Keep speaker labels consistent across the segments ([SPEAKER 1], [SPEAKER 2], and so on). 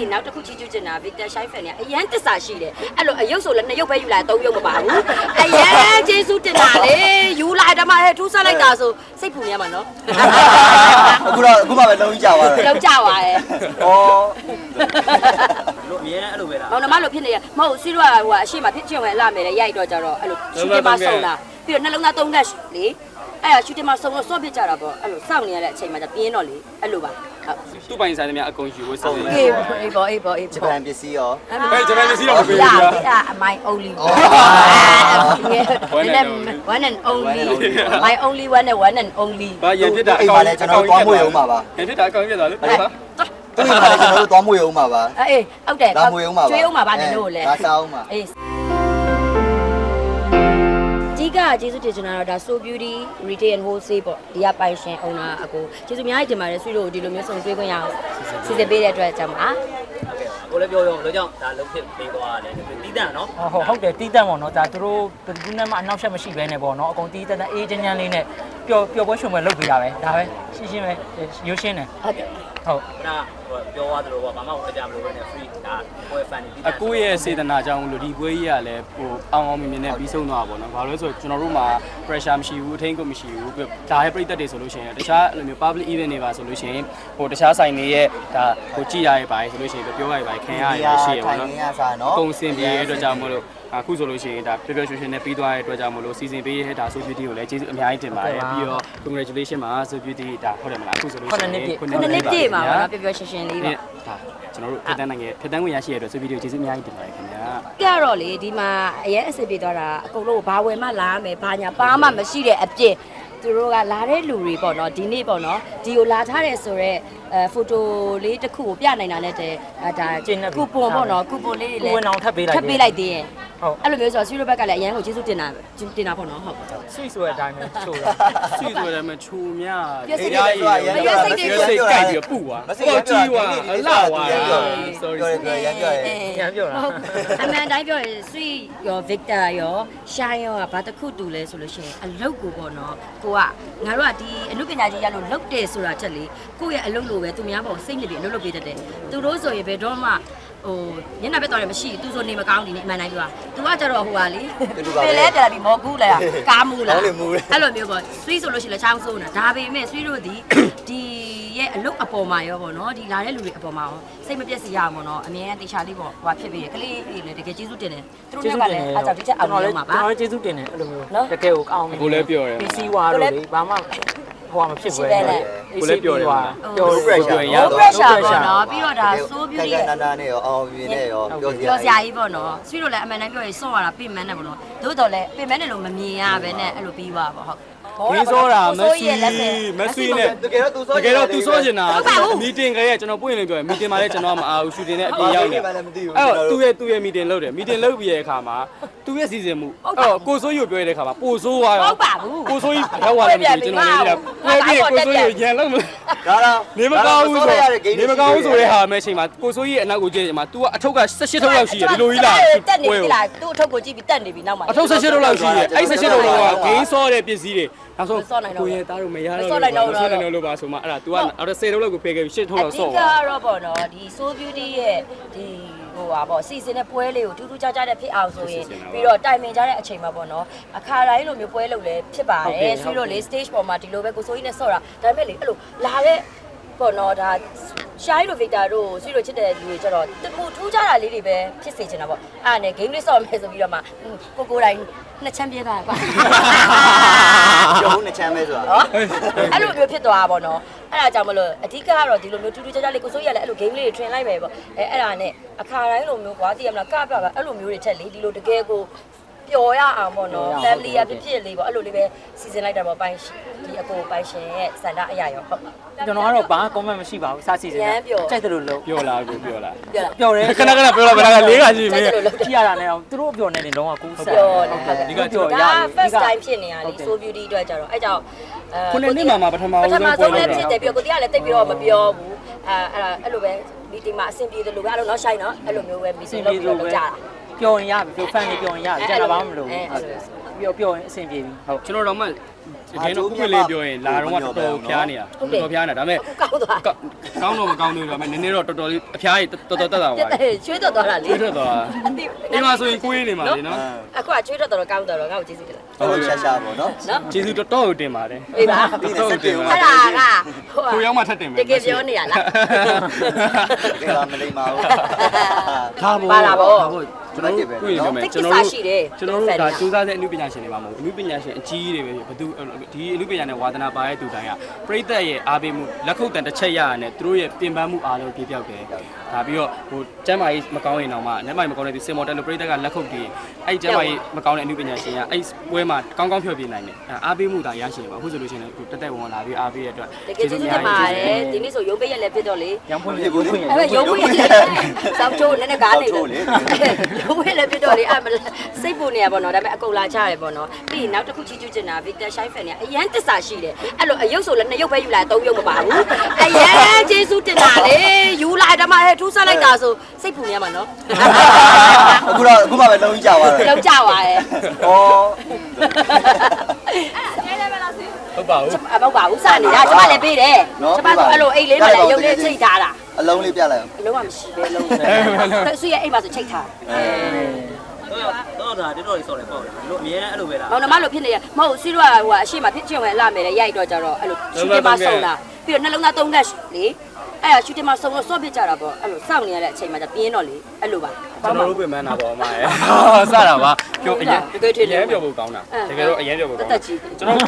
[SPEAKER 1] ပြီးနောက်တစ်ခုချီးကျူးချင်တာ Victor Shine fan เนี่ยအရန်တစ္ဆာရှိတယ်အဲ့လိုအယုတ်ဆိုလည်းနှစ်ယုတ်ပဲယူလာသုံးယုတ်မပါဘူးအရန်ကျေးဇူးတင်တာလေယူလာဓမ္မဟဲ့ထူးဆန်းလိုက်တာဆိုစိတ်ပူနေရမှာနော်
[SPEAKER 2] အခုတော့အခုမှပဲလုံးကြီးကြသွားတယ်
[SPEAKER 1] လောက်ကြပါရဲ့
[SPEAKER 2] ဩ
[SPEAKER 3] လို့အမြဲတမ်းအဲ့လိုပဲလား
[SPEAKER 1] မောင်နှမလိုဖြစ်နေရမဟုတ်စီးတော့ဟိုအရှိမဖြစ်ချင်ဝင်လာမယ်လေရိုက်တော့ကြတော့အဲ့လိုရှူတင်မဆုံးတာပြီးတော့နှလုံးသားသုံးလက်လေ အဲ့ဒါရှူတင်မဆုံးတော့စော့ပစ်ကြတာပေါ့အဲ့လိုစောင့်နေရတဲ့အချိန်မှာကျပြင်းတော့လေအဲ့လိုပါဟုတ်
[SPEAKER 4] သူ့ပိုင်ဆိုင်သမျှအကုန်ယူဖို့စီစဉ်
[SPEAKER 1] အေးအေးပေါ့အေးပေါ့အေး
[SPEAKER 2] ဂျ
[SPEAKER 1] ပေါ့
[SPEAKER 2] ပန်ပစ္စည်းရော
[SPEAKER 4] ဘယ်ဂျပန်ပစ္စည်းတော့မပေးဘူး
[SPEAKER 1] ရ
[SPEAKER 4] ကွာ
[SPEAKER 1] အဲ့ဒါ my only
[SPEAKER 4] One and only.
[SPEAKER 1] one and only my only one and one and only
[SPEAKER 4] ဘာရဖြစ်တာ
[SPEAKER 2] အိမ်မှာလည်းကျွန်တော်တို့သွားမွေအောင်ပါပါ
[SPEAKER 4] ရဖြစ်တာအကောင်ပြတ်သွားလို့ဟုတ်ပါ
[SPEAKER 2] သူ့အိမ်မှာလည်းကျွန်တော်တို့သွားမွေအောင်ပါပါ
[SPEAKER 1] အေးဟုတ်တယ်
[SPEAKER 2] သွားမွေအောင်ပါပါ
[SPEAKER 1] ကျွေးအောင်ပါဗာနင်တို့လည်း
[SPEAKER 2] ဒါစားအောင်ပါ
[SPEAKER 1] အေး ကြီးကကျေးဇူးတင်ချင်တာတော့ဒါ So Beauty Retail and Wholesale ပေါ့ဒီကပိုင်ရှင်အုံနာအကိုကျေးဇူးအများကြီးတင်ပါတယ်ဆွေတို့ဒီလိုမျိုးစုံတွေ့ခွင့်ရအောင်စီစဉ်ပေးတဲ့အတွက်ကြောင့်ပါ
[SPEAKER 3] ကိုလည်းပြောရောလို့ကြောင့်ဒါလုံးဖြစ်ပေးသွားတယ်တီးတန့်နော်
[SPEAKER 5] ဟုတ်ဟုတ်တယ်တီးတန့်ပေါ့နော်ဒါသူတို့ဘယ်သူနဲ့မှအနောက်ဆက်မရှိဘဲနဲ့ပေါ့နော်အကုန်တီးတန့်တန့်အေးချမ်းချမ်းလေးနဲ့ပျော်ပျော်ပွဲရွှင်ပွဲလုပ်ပေးတာပဲဒါပဲရှင်းရှင်းပဲရိုးရှင်းတယ်
[SPEAKER 1] ဟုတ်တယ်
[SPEAKER 5] ဟုတ်
[SPEAKER 3] ခုနကပြောသွားသလိုပေါ့ဘာမှမကြမလို့ပဲနဲ့ free ဒါပွဲ fan တီးတ
[SPEAKER 4] အ
[SPEAKER 3] န့်
[SPEAKER 4] ကိုရဲ့စေတနာကြောင့်လို့ဒီပွဲကြီးကလည်းဟိုအောင်အောင်မြင်မြင်နဲ့ပြီးဆုံးသွားပါဘောနော်။ဘာလို့လဲဆိုတော့ကျွန်တော်တို့မှာ pressure မရှိဘူးအထင်းကိုမရှိဘူးပြီးတော့ဒါရဲ့ပြိသက်တွေဆိုလို့ရှိရင်တခြားအဲ့လိုမျိုး public event တွေပါဆိုလို့ရှိရင်ဟိုတခြားဆိုင်တွေရဲ့ဒါဟိုကြည်ရရဲ့ပါဆိုလို့ရှိရင်ပြောရရဲ့ပါခင်ရရဲ့ရှိရပါ
[SPEAKER 2] ထိုင်
[SPEAKER 4] တော့
[SPEAKER 2] နေရစား။နော်
[SPEAKER 4] အကုန်စင်ပြေတဲ့အတွက်ကြောင့်မို့လို့ အခုဆိုလို့ရှိရင်ဒါပျော်ပျော်ရွှင်ရွှင်နဲ့ပြီးသွားတဲ့အတွက်ကြောင့်မို့လို့စီစဉ်ပေးရဲ့ဒါ so beauty ကိုလည်းကျေးဇူးအများကြီးတင်ပါတယ်ပြီးတော့ congratulation ပါ so beauty ဒါဟုတ်တယ်မလားအခုဆိုလို့ရှိရင်
[SPEAKER 1] ခုနှစ်နှစ်ပြည့်မှာပေါ့နော်ပျော်ပျော်ရွှင်ရွှင်လေးပေါ့
[SPEAKER 4] ဒါကျွန်တော်တို့ဖြတ်တန်းနိုင်ရဲ့ဖြတ်တန်းဝင်ရရှိရတဲ့အတွက် so beauty ကိုကျေးဇူးအများကြီးတင်ပါတယ်ခင်ဗျာ
[SPEAKER 1] ကြတော့လေဒီမှာအရင်အဆင်ပြေသွားတာအကုန်လုံးဘာဝယ်မှလာရမယ်ဘာညာပါမှမရှိတဲ့အပြစ်သူတို့ကလာတဲ့လူတွေပေါ့နော်ဒီနေ့ပေါ့နော်ဒီကိုလာထားတယ်ဆိုတော့ အဲဖိုတိုလေးတစ်ခုကိုပြနိုင်တာနဲ့တည်းအဲဒါကူပွန်ပေါ့နော်ကူပွန်လေးတွေလည်းထပ်ပေးလိုက်သေးရဲ့
[SPEAKER 5] ဟုတ်
[SPEAKER 1] အဲ့လိုမျိုးဆိုတော့ဆွေးတို့ဘက်ကလည်းအရန်ကိုကျေးဇူးတင်တာတင်တာပေါ့နော်ဟုတ်
[SPEAKER 5] ဆွေဆိုတဲ့အတိုင်းပဲချိုးတာ
[SPEAKER 4] ဆွေဆိုတယ်မချိုမြ
[SPEAKER 1] ပြည့်စိတ်
[SPEAKER 4] ရ
[SPEAKER 1] တွေ
[SPEAKER 4] ရ
[SPEAKER 1] မရွေးစိတ်တွေ
[SPEAKER 4] ရွေးစိတ်ကြိုက်ပြီးပူသွားဟောကြီးွာအလှွာ sorry
[SPEAKER 2] ပြောတယ်ရမ်းပြောတယ်
[SPEAKER 5] ပြန်ပြောတာ
[SPEAKER 1] ဟုတ်အမှန်တိုင်းပြောရင်ဆွေရော Victor ရောရှိုင်းရောကဘာတစ်ခုတူလဲဆိုလို့ရှိရင်အလုတ်ကိုပေါ့နော်ကိုကငါတို့ကဒီအမှုပညာကြီးရလို့လုတ်တယ်ဆိုတာချက်လေကိုယ့်ရဲ့အလုတ်လိုပဲသူများပေါ့စိတ်ညစ်ပြီးအလုတ်လုပ်ပေးတတ်တယ်သူတို့ဆိုရင်ဘယ်တော့မှဟိုညနေဘက်တော့လည်းမရှိသူဆိုနေမကောင်းဒီနေ့အမှန်တိုင်းပြော။ तू ကကြတော့ဟိုဟာလေပင်လဲပြလာပြီးမော်ကူးလာကားမူးလာအဲ့လိုမျိုးပေါ့ဆွေးဆိုလို့ရှိရင်လည်းချောင်းဆိုးနေတာဒါပေမဲ့ဆွေးတို့ဒီဒီရဲ့အလုတ်အပေါ်မှာရောပေါ့နော်ဒီလာတဲ့လူတွေအပေါ်မှာရောစိတ်မပြည့်စရာပေါ့နော်အမြဲတေချာလေးပေါ့ဟိုဖြစ်ပြီးရကလေးလေးလည်းတကယ်ကျေးဇူးတင်တယ်သူတို့ကလည်းအားကြောင့်ဒီချက်အောင်လုပ်မှာပါ
[SPEAKER 5] ကျွန်တော်ကျေးဇူးတင်တယ်အဲ့လိုမျိုး
[SPEAKER 1] နော်
[SPEAKER 5] တကယ်ကိုကောင်း
[SPEAKER 4] ကိုလည်းပြောတယ်
[SPEAKER 5] ပစ္စည်းဝါလို့လေဘာမှဟိုမဖြစ်ဘူး
[SPEAKER 4] ကိုလည်းပြောတယ်မလား
[SPEAKER 5] ပြော
[SPEAKER 2] low pressure
[SPEAKER 4] ရ
[SPEAKER 1] low
[SPEAKER 4] တော့
[SPEAKER 1] pressure ပေါ့နော်ပြီးတော့ဒါ so beauty
[SPEAKER 2] ကနာနာနဲ့ရောအောင်မြင်နဲ့ရောပြောစရာ
[SPEAKER 1] ပြောစရာကြီးပေါ့နော်ဆွေးလို့လည်းအမှန်တမ်းပြောရင်စော့ရတာပြင်မန်းတယ်ပေါ့နော်သို့တော်လည်းပြင်မန်းတယ်လို့မမြင်ရဘဲနဲ့အဲ့လိုပြီးပါပေါ့ဟုတ်
[SPEAKER 4] ခင်းစောတာမဆွီမဆွီနဲ့
[SPEAKER 2] တကယ်တော့သူစော
[SPEAKER 4] တကယ်တော့သူစောချင်တာမီတင်ကလေးကျွန်တော်ပွင့်နေပြောရင်မီတင်မှာလည်းကျွန်တော်မအားဘူးရှူတင်နဲ့အပြင်ရောက်နေ
[SPEAKER 2] မှလည်းမသိဘူး
[SPEAKER 4] အဲ့တော့သူ့ရဲ့သူ့ရဲ့မီတင်လုပ်တယ်မီတင်လုပ်ပြီးတဲ့အခါမှာသူ့ရဲ့စီစဉ်မှုအဲ့တော့ကိုစိုးရုပ်ပြောတဲ့အခါမှာပိုဆိုးသွားရော
[SPEAKER 1] ဟုတ်ပါဘူး
[SPEAKER 4] ကိုစိုးကြီးရောက်သွားတယ်ကျွန်တော်လည်းကြည့်တာကိုပြီးကိုစိုးကြီးရန်လုံးမ
[SPEAKER 2] ဒါတော့
[SPEAKER 4] နေမကောင်းဘူးဆိုနေမကောင်းဘူးဆိုတဲ့ဟာမဲ့ချိန်မှာကိုစိုးကြီးရဲ့အနောက်ကိုကြည့်ချိန်မှာ तू ကအထုပ်က18ထုပ်လောက်ရှိရဒီလိုကြီးလား
[SPEAKER 1] တက်နေပြီလားသူ့အထုပ်ကိုကြည့်ပြီးတက်နေပြီနောက်မှာ
[SPEAKER 4] အထုပ်18ထုပ်လောက်ရှိရအဲ့18ထုပ်လောက်ကဂိမ်းစောတဲ့ပစ္စည်းတွေ နောက်ဆုံးကိုရဲ့သားတို့မရတော့ဆော့နိုင်တော့လို့ပါဆိုမှအဲ့ဒါ तू ကအော်10ထုပ်လောက်ကိုဖေးခဲ့ပြီး10ထုပ်လောက်ဆော့
[SPEAKER 1] အဓိကတော့ပေါ့နော်ဒီ so beauty ရဲ့ဒီဟိုပါပေါ့စီစဉ်တဲ့ပွဲလေးကိုထူးထူးခြားခြားတဲ့ဖြစ်အောင်ဆိုရင်ပြီးတော့တိုင်ပင်ကြတဲ့အချိန်မှာပေါ့နော်အခါတိုင်းလိုမျိုးပွဲလုပ်လဲဖြစ်ပါတယ်ဆွေးလို့လေ stage ပေါ်မှာဒီလိုပဲကိုစိုးကြီးနဲ့ဆော့တာဒါပေမဲ့လေအဲ့လိုလာတဲ့ပေါ့နော်ဒါရှိုင်းလိုဗီတာတို့ဆွေးလို့ချစ်တဲ့လူတွေကျတော့တမှုထူးခြားတာလေးတွေပဲဖြစ်စေချင်တာပေါ့အဲ့ဒါနဲ့ game လေးဆော့မယ်ဆိုပြီးတော့မှကိုကိုတိုင်း နှစ်ချမ်းပြဲသွားတာကွာ
[SPEAKER 2] ကျုံနဲ့ချမ်းမဲဆိုတာ
[SPEAKER 1] နော်အဲ့လိုမျိုးဖြစ်သွားတာပေါ့နော်အဲ့ဒါကြောင့်မလို့အဓိကကတော့ဒီလိုမျိုးထူးထူးခြားခြားလေးကိုစိုးရလည်းအဲ့လို game လေးတွေ train လိုက်ပဲပေါ့အဲအဲ့ဒါနဲ့အခါတိုင်းလိုမျိုးကွာတည်ရမလားကပြပါအဲ့လိုမျိုးတွေချက်လေဒီလိုတကယ်ကို ပျော်ရအောင်ပေါ့နော် family ရဖြစ်ဖြစ်လေးပေါ့အဲ့လိုလေးပဲစီစဉ်လိုက်တာပေါ့ပိုင်းဒီအကိုပိုင်းရှင်ရဲ့စန္ဒအရာရောဟုတ်
[SPEAKER 5] ကျွန်တော်ကတော့ဘာ comment မရှိပါဘူးစစီစဉ်ကြိုက်တယ်လို့လို့
[SPEAKER 4] ပြောလာကိုပြောလာ
[SPEAKER 1] ပြောလား
[SPEAKER 5] ပြောတယ်
[SPEAKER 4] ခဏခဏပြောလာဗလားလေးကရှိမင်း
[SPEAKER 5] ကြည့်ရတာနဲ့တော့သူတို့ပြောနေတယ်လုံးဝကူးဆက်
[SPEAKER 1] ပြောနေဟုတ်ကဲ့
[SPEAKER 4] ဒီကကြော်
[SPEAKER 1] ဒါ first time ဖြစ်နေရလေ so beauty အတွက်ကြတော့အဲ့ကြောင့်အဲ
[SPEAKER 4] ခုနှစ်နှစ်မှာမှပထမ
[SPEAKER 1] ပ
[SPEAKER 4] ဆုံး
[SPEAKER 1] ထမဆုံးလည်း
[SPEAKER 4] ပွဲလုပ်တာ
[SPEAKER 1] ဖြစ်တယ်ပြီးတော့ကိုတီးကလည်းတိတ်ပြီးတော့မပြောဘူး အဲအဲ့ဒါအဲ့လိုပဲဒီတီမှာအဆင်ပြေတယ်လို့ပဲအဲ့လိုတော့ရှိုင်းနော်အဲ့လိုမျိုးပဲမီ
[SPEAKER 5] အဆ
[SPEAKER 1] စင်
[SPEAKER 5] င်
[SPEAKER 1] လုပ်
[SPEAKER 5] ပြေ
[SPEAKER 1] ပြီး
[SPEAKER 5] လို့
[SPEAKER 1] တော့
[SPEAKER 5] ပဲ
[SPEAKER 1] ကြာတာ
[SPEAKER 5] ပြောရင်ရပြီပြော fan လေးပြောရင်ရတယ်ကျန်တာဘာမှမလုပ်ဘူး ပြောပြောရင်အဆင်ပြေပြီဟုတ်
[SPEAKER 4] ကျွန်တော်တော့မှတကယ်တော့ခုခွလေးပြောရင်လာတော့တော်တော်ဖျားနေတာတော်တော်ဖျားနေတာဒါပေမဲ့
[SPEAKER 1] ကောင်းသွား
[SPEAKER 4] ကောင်းတော့မကောင်းသေးဘူးဒါပေမဲ့နည်းနည်းတော့တော်တော်လေးအဖျားကြီးတော်တော်တက်တာပါ
[SPEAKER 1] ချွေးတော့သွားတာလေ
[SPEAKER 4] ကျွေးထွက်သွားဒီမှာဆိုရင်ကိုင်းနေမှာလေနော်
[SPEAKER 1] အခုကချွေးတော့တော့ကောင်းတော့ငါ့ကိုကျေးဇူးတင်လား
[SPEAKER 2] ဟုတ်ရှာရှာပေါ့နော်
[SPEAKER 1] နော်
[SPEAKER 4] ကျေးဇူးတော်တော်ကိုတင်ပါတယ်
[SPEAKER 1] အေးပါ
[SPEAKER 2] ပြီးနေစက်တင်ပါ
[SPEAKER 1] အဲ့ဒါကဟို
[SPEAKER 4] ကိုရောက်မှထပ်တင်မယ်
[SPEAKER 1] တကယ်ပြောနေရလား
[SPEAKER 2] ဒီကမလိမ္မာဘူး
[SPEAKER 4] ဒါပေါ့
[SPEAKER 1] ပါတာပေါ့
[SPEAKER 4] ဒါပေါ့ ကျွန်တော်တို့ကိုရင်ပြောမယ်
[SPEAKER 1] တိတ်
[SPEAKER 4] ကျွန်
[SPEAKER 1] ကိ
[SPEAKER 4] တော်
[SPEAKER 1] စ္စ
[SPEAKER 4] တို့
[SPEAKER 1] ရှိတယ်
[SPEAKER 4] ကျွန်တော်တို့ဒါစူးစမ်းတဲ့အမှုပညာရှင်တွေပါမဟုတ်ဘူးအမှုပညာရှင်အကြီးတွေပဲဘသူဒီအမှုပညာနဲ့ဝါသနာပါတဲ့သူတိုင်းကပြိတ္တရဲ့အားပေးမှုလက်ခုပ်တန်တစ်ချက်ရရတဲ့သူတို့ရဲ့ပြင်ပန်းမှုအားလုံးပြပြောက်တယ်ဒါပြီးတော့ဟိုကျမ်းမာရေးမကောင်းရင်တော့မှနက်မိုင်မကောင်းတဲ့ဒီစင်မော်တယ်လို့ပြိတ္တကလက်ခုပ်ပြီးအဲ့ကျမ်းမာရေးမကောင်းတဲ့အမှုပညာရှင်ကအဲ့ပွဲမှာကောင်းကောင်းဖြောပြနိုင်တယ်အားပေးမှုဒါရရှိတယ်ပါအခုဆိုလို့ရှိရင်အခုတက်တက်ဝင်လာပြီးအားပေးရတဲ့အတွက်
[SPEAKER 1] တကယ်ကျေးဇူးတင်ပါတယ်ဒီနေ့ဆိုရုံးပိတ်ရက်လည်းဖြစ်တော့လေ
[SPEAKER 5] ရောင်းဖွင့်ရဘူးဖွင့်ရ
[SPEAKER 1] အဲ့ရုံးပိတ်ရက်စောက်ချိုးနည်းနည်းကားနေတယ်ရုံးပိတ်လည်းဖြစ်တော့လေအဲ့စိတ်ပူနေရပါတော့ဒါပေမဲ့အကုန်လာချရတယ်ပေါ့နော်ပြီးရင်နောက်တစ်ခုချီးကျူးချင်တာဗီတာရှိုင်းဖန်เนี่ยအရန်တစ္ဆာရှိတယ်အဲ့လိုအယုတ်ဆိုလည်းနှစ်ယုတ်ပဲယူလာသုံးယုတ်မပါဘူးအရန်ကျေးဇူးတင်တာလေယူလာဓမ္မဟဲ့ထူးဆန်းလိုက်တာဆိုစိတ်ပူနေရမှာနော်
[SPEAKER 2] အခုတော့အခုမှပဲလုံးကြီးကြသွားတယ်
[SPEAKER 1] လောက်ကြပါရဲ့
[SPEAKER 2] ဩ
[SPEAKER 4] ဟုတ်ပါဘူး
[SPEAKER 1] အမောက်ပါဦးစနေတာကျမလည်းပေးတယ်ကျမဆိုအဲ့လိုအိတ်လေးမှလည်းရုပ်လေးချိတ်ထားတာ
[SPEAKER 2] အလုံးလေးပြလိုက်အောင်
[SPEAKER 1] အလုံးဝမရှိပဲလုံးဆွေရဲ့အိတ်မှာဆိုချိတ်ထား
[SPEAKER 3] တော့တော့ဒါတော်တော်လေးစော်တယ်ပေါ့လေလို့အမြဲတမ်းအဲ့လိုပဲလား
[SPEAKER 1] မောင်နှမလို့ဖြစ်နေရမဟုတ်စီးတော့ဟိုအရှိမဖြစ်ချင်ဝင်လာမယ်လေရိုက်တော့ကြတော့အဲ့လိုရှူတင်မဆုံးတာပြီးတော့နှလုံးသားသုံးလက်လေအဲ့ဒါရှူတင်မဆုံးလို့စော့ပစ်ကြတာပေါ့အဲ့လိုစောင့်နေရတဲ့အချိန်မှာကျပြင်းတော့လေအဲ့လိုပါ
[SPEAKER 4] ကျွန်တော်တို့ပြင်ပန်းတာပေါ့အမရဲ့စတာပါပြောအရင်အရင်ပြောဖို့ကောင်းတာတကယ်တော့အရင်ပြောဖို့ကောင်းတာကျွန်တော်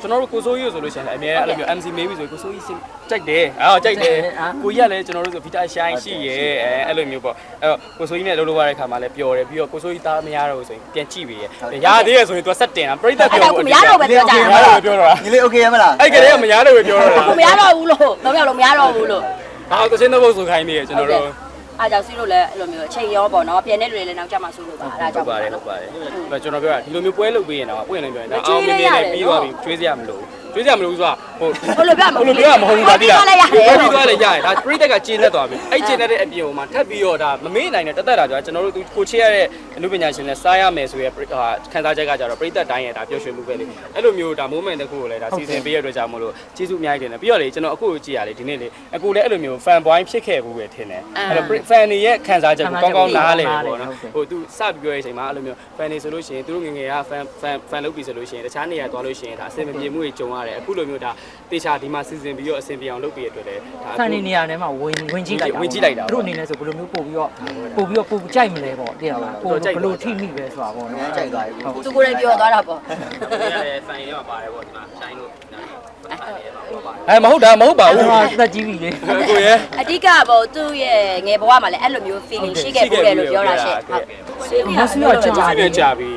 [SPEAKER 4] ကျွန်တော်တို့ကိုစိုးကြီးဆိုလို့ရှိရင်အများအဲ့လိုမျိုး MC မေးပြီဆိုကိုစိုးကြီးစိတ်ကြိုက်တယ်အော်ကြိုက်တယ်ကိုကြီးကလည်းကျွန်တော်တို့ဆိုဗီတာရှိုင်းရှိရဲအဲအဲ့လိုမျိုးပေါ့အဲ့တော့ကိုစိုးကြီးနဲ့လှုပ်လှုပ်ရတဲ့ခါမှာလည်းပျော်တယ်ပြီးတော့ကိုစိုးကြီးသားမရတော့ဘူးဆိုရင်ပြန်ကြည့်ပြီရဲ့ရသေးရဆိုရင်သူကဆက်တင်တာပြိတ္တ
[SPEAKER 1] အဲ့
[SPEAKER 4] ပြော
[SPEAKER 1] ဒါကိုမရတော့ပဲပြောကြ
[SPEAKER 4] မ
[SPEAKER 1] တာ
[SPEAKER 4] ရတော့ပြောတော့
[SPEAKER 2] ညီလေးโอเคရမလား
[SPEAKER 4] အဲ့ကလေးကမရတော့ပဲပြောတော့တာ
[SPEAKER 1] ကိုမရတော့ဘူးလို့တော့ပြောလို့မရတော့ဘူးလို့
[SPEAKER 4] ဟာသချင်းတော့ဆိုခိုင်းနေရကျွန်တော်တို့
[SPEAKER 1] အားကြောင့်စီးလို့လည်းအဲ့လိုမျိုးအချိန်ရောပေါ့နော်ပြန်တဲ့လူတွေလည်းနောက်ကျမှဆိုလို့ပါအဲ့ဒါကြော
[SPEAKER 4] ဟု
[SPEAKER 1] င့်
[SPEAKER 4] တ်ပါတယ်ဟုတ်ပါတယ်ဒါကျွန်တော်ပြောတာဒီလိုမျိုးပွဲလုပ်ပေးရင်တော့ပွင့်နေပြောရင်ဒါအောင်မြင်နေပြီးသွားပြီကျွေးစရာမလိုကျွေး စရာမလိုဘူးဆိုတာဟို
[SPEAKER 1] ဘယ်လိုပြောမ
[SPEAKER 4] ဘယ်လိုပြောရမဟုတ်ဘူးဒါတိလား
[SPEAKER 1] လည်းရတယ်
[SPEAKER 4] ပြောပြီးသွားလည်းရတယ်ဒါပရိသတ်ကကျင်းတတ်သွားပြီအဲ့ကျင်းတတ်တဲ့အပြင်ဟိုမှာထပ်ပြီးတော့ဒါမမေ့နိုင်တဲ့တက်တက်တာကြာကျွန်တော်တို့ကိုချေရတဲ့အမှုပညာရှင်နဲ့စားရမယ်ဆိုရဲဟာခန်းစားချက်ကကြတော့ပရိသတ်တိုင်းရဲ့ဒါပျော်ရွှင်မှုပဲလေအဲ့လိုမျိုးဒါ moment တစ်ခုကိုလည်းဒါစီစဉ်ပေးရတဲ့အတွက်ကြောင့်မလို့ကျေးဇူးအများကြီးတင်တယ်ပြီးတော့လေကျွန်တော်အခုကိုကြည့်ရလေဒီနေ့လေအခုလည်းအဲ့လိုမျိုး fan boy ဖြစ်ခဲ့ဘူးပဲထင်တယ်အဲ့တော့ fan တွေရဲ့ခန်းစားချက်ကိုကောင်းကောင်းနားလည်ပေါ့နော်ဟိုသူစပြီးပြောတဲ့အချိန်မှာအဲ့လိုမျိုး fan တွေဆိုလို့ရှိရင်သူတို့ငငယ်က fan fan fan လုပ်ပြီဆိုလို့ရှိရင်တခြားနေရာသွားလို့ရှိရင်ဒါအဆင်မပြေမှုတွေကြုံရတယ်အခုလိုမျိုးဒါတေချာဒီမှာစီစဉ်ပြီးတော့အဆင်ပြေအောင်လုပ်ပြီးရတဲ့အတွက်လည်းဒါ
[SPEAKER 5] ဖန်နေနေရာထဲမှာဝင်ဝင်ကြည့်လိုက်တာ
[SPEAKER 4] ဝင်ကြည့်လိုက်တာပေါ့
[SPEAKER 5] တို့အနေနဲ့ဆိုဘယ်လိုမျိုးပို့ပြီးတော့ပို့ပြီးတော့ပို့ကြိုက်မလဲပေါ့တည်ရလားပို့ဘယ်လိုထိမိပဲဆိုတာပေါ့
[SPEAKER 2] င
[SPEAKER 5] နော်
[SPEAKER 2] န်းကြိုက်သွားပြီ
[SPEAKER 1] သူကိုယ်တိုင်ပြောသွားတာပေါ့
[SPEAKER 3] ရတယ်ဖန်ရမှာပါတယ်ပေါ့ဒီမှာရှိုင်းလို့ဖန်ရမှာပါတယ်
[SPEAKER 4] အဲမဟုတ်တာမဟုတ်ပါ
[SPEAKER 5] အဲ့
[SPEAKER 4] ဘူး
[SPEAKER 5] ဒါသက်ကြီးပြီလေ
[SPEAKER 4] ကိုရဲ
[SPEAKER 1] အဓိကပေါ့သူ့ရဲ့ငယ်ဘဝမှာလည်းအဲ့လိုမျိုး feeling ရှိခဲ့ပို့တယ်လို့ပြောတာရှင့်ဟုတ်ဆွေးနေတာ
[SPEAKER 5] မဆွေးရကြာ
[SPEAKER 4] စီးနေကြပြီ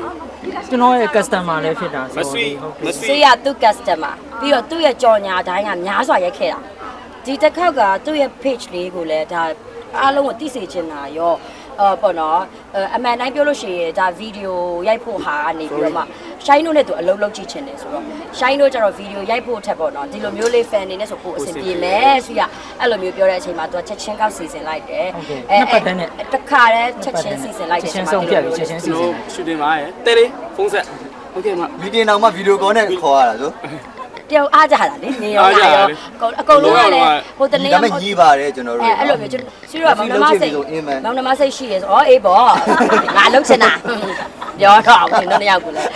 [SPEAKER 5] ကျွန်တော်ရဲ့ customer လည်းဖြစ်တာ
[SPEAKER 4] မဆွေးမဆွေး
[SPEAKER 1] ဆွေးရသူ့ customer ပြီးတော့သူ့ရဲ့ကြော်ညာတိုင်းကများစွာရိုက်ခဲ့တာဒီတစ်ခေါက်ကသူ့ရဲ့ page လေးကိုလည်းဒါအားလုံးကိုသိစေချင်တာရောအော်ပေါ့နော်အမှန်တိုင်းပြောလို့ရှိရင်ဒါဗီဒီယိုရိုက်ဖို့ဟာနေပြီးတော့မှ ရှိုင်းတို့နဲ့သူအလုံးလုံးကြည့်ချင်တယ်ဆိုတော့ရှိုင်းတို့ကျတော့ဗီဒီယိုရိုက်ဖို့ထက်ပေါ့နော်ဒီလိုမျိုးလေး fan နေနဲ့ဆိုပို့အဆင်ပြေမယ်ဆွေးရအဲ့လိုမျိုးပြောတဲ့အချိန်မှာသူကချက်ချင်းကောက်စီစဉ်လိုက်တယ်တစ်ခါတည်းချက်ချင်းစီစဉ်လိုက်တယ်
[SPEAKER 5] ချက်ချင်းဆုံးဖြတ်ပြီးချက်ချင်းစီ
[SPEAKER 4] ကျွန်
[SPEAKER 5] စဉ်
[SPEAKER 4] တော်ရှူတင်ပါရဲ့တဲလေးဖုန်းဆက်โอเคမ
[SPEAKER 2] ဗီဒီယိုနောက်မှဗီဒီယိုကောနဲ့ခေါ်ရတာဆို
[SPEAKER 1] တယောက်အားကြတာလေနေရောလာရောအကုန်လုံးကလည်းဟိုတနေ့
[SPEAKER 2] ဒါပေမဲ့ညီးပါတယ်ကျွန်တော်တို့
[SPEAKER 1] အဲအဲ့လိုမျိုးကျွန်တော်ဆီတော့မောင်နှမစိတ်
[SPEAKER 2] လို့အင်းမယ်
[SPEAKER 1] မောင်နှမစိတ်ရှိရဲဆိုဩအေးပေါ့ငါလုံးချင်တာပြောတော့ကျွန်တော်နှစ်ယောက်ကိုလည်း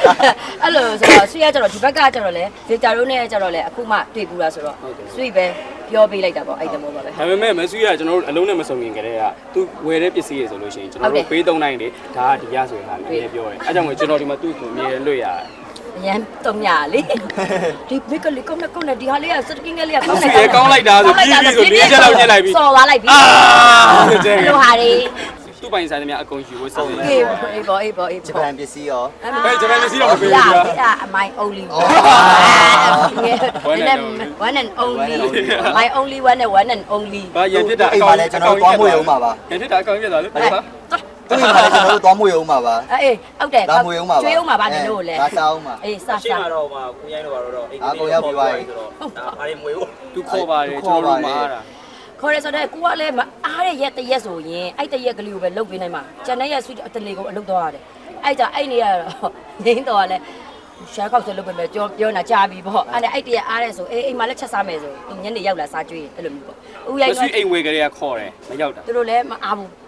[SPEAKER 1] အဲ့လိုဆိုတော့ဆွေရကြတော့ဒီဘက်ကကြတော့လေဗီတာရိုနဲ့ကြတော့လေအခုမှတွေ့ဘူးလားဆိုတော့ဆွေပဲပြောပေးလိုက်တာပေါ့အဲ့တမောပါပဲ
[SPEAKER 4] ဒါပေမဲ့မဆွေးကကျွန်တော်တို့အလုံးနဲ့မစုံရင်ကြတဲ့ကသူဝယ်တဲ့ပစ္စည်းရဆိုလို့ရှိရင်ကျွန်တော်တို့ပေးသုံးနိုင်တယ်ဒါကဒီရဆိုရင်ဟာလည်းပြောတယ်အဲကြောင့်မို့ကျွန်တော်ဒီမှာသူ့ကိုအမြဲလွတ်ရတယ်
[SPEAKER 1] အရန်တုံညာလေဒီဘက်ကလေးကောင်းနေကောင်းနေဒီဟာလေးကစတကင်းကလေးကကောင်းနေ
[SPEAKER 4] ဆွေကောင်းလိုက်တာဆိုပြီးပြီဆို၄ချက်လောက်ညက်လိုက်ပြီ
[SPEAKER 1] စော်သွားလိုက်ပြီ
[SPEAKER 4] အာ
[SPEAKER 1] လိုဟာတွေ
[SPEAKER 4] သူ့ပိုင်ဆိုင်သမျှအကုန်ယူဖို့စီစဉ်
[SPEAKER 1] အေးအေးပေါ့အေးပေါ့အေး
[SPEAKER 2] ဂျ
[SPEAKER 1] ပေါ့
[SPEAKER 2] ပန်ပစ္စည်းရော
[SPEAKER 4] အဲဂျပန်ပစ္စည်းတော့မပေးဘူးကွာ
[SPEAKER 1] အဲ့အမိုင် only one one and only my only one and one and only
[SPEAKER 4] ဘာရန်ဖြစ်တာ
[SPEAKER 2] အိမ်မှာလည်းကျွန်တော်တို့သွားမွေအောင်ပါပါ
[SPEAKER 4] ရန်ဖြစ်တာအကောင်ပြတ်သွားလို့ဟုတ်ပါ
[SPEAKER 2] သူ့အိမ်မှာလည်းကျွန်တော်တို့သွားမွေအောင်ပါပါ
[SPEAKER 1] အေးဟုတ်တယ်
[SPEAKER 2] ဒါမွေအောင်ပါပါ
[SPEAKER 1] ကျွေးအောင်ပါဗာနင်တို့လည်း
[SPEAKER 2] ဒါစားအောင်ပါ
[SPEAKER 1] အေးစ
[SPEAKER 3] ရှ
[SPEAKER 1] စ
[SPEAKER 3] င်းမှာတော့ဟိုကိုရိုင်းတော့ပါတော့အိမ်ဒါအားရမွေးဘူး
[SPEAKER 4] သူခေါ်ပါတယ်ကျွန်တော်တို့မအားတာ
[SPEAKER 1] ခေါ်ရဆိုတော့ကိုကလည်းမအားတဲ့ရက်တရက်ဆိုရင်အဲ့တရက်ကလေးကိုပဲလုတ်ပေးနိုင်မှာကျန်တဲ့ရက်ဆွီအတလေကိုအလုတ်တော့ရတယ်အဲ့ကြအဲ့နေရတော့ငိမ့်တော့လဲရှာခောက်ဆိုလုပ်ပေးမယ်ပြောပြောနေတာကြာပြီပေါ့အဲ့ဒါအဲ့တရအားတဲ့ဆိုအေးအိမ်မှာလည်းချက်စားမယ်ဆိုသူညနေရောက်လာစားကြွေးအဲ့လိုမျိုးပေါ့ဦးရိုက်
[SPEAKER 4] ဆွေအိမ်ဝယ်ကလေးကခေါ်တယ်မရောက်တာ
[SPEAKER 1] သူတို့လည်းမအားဘူး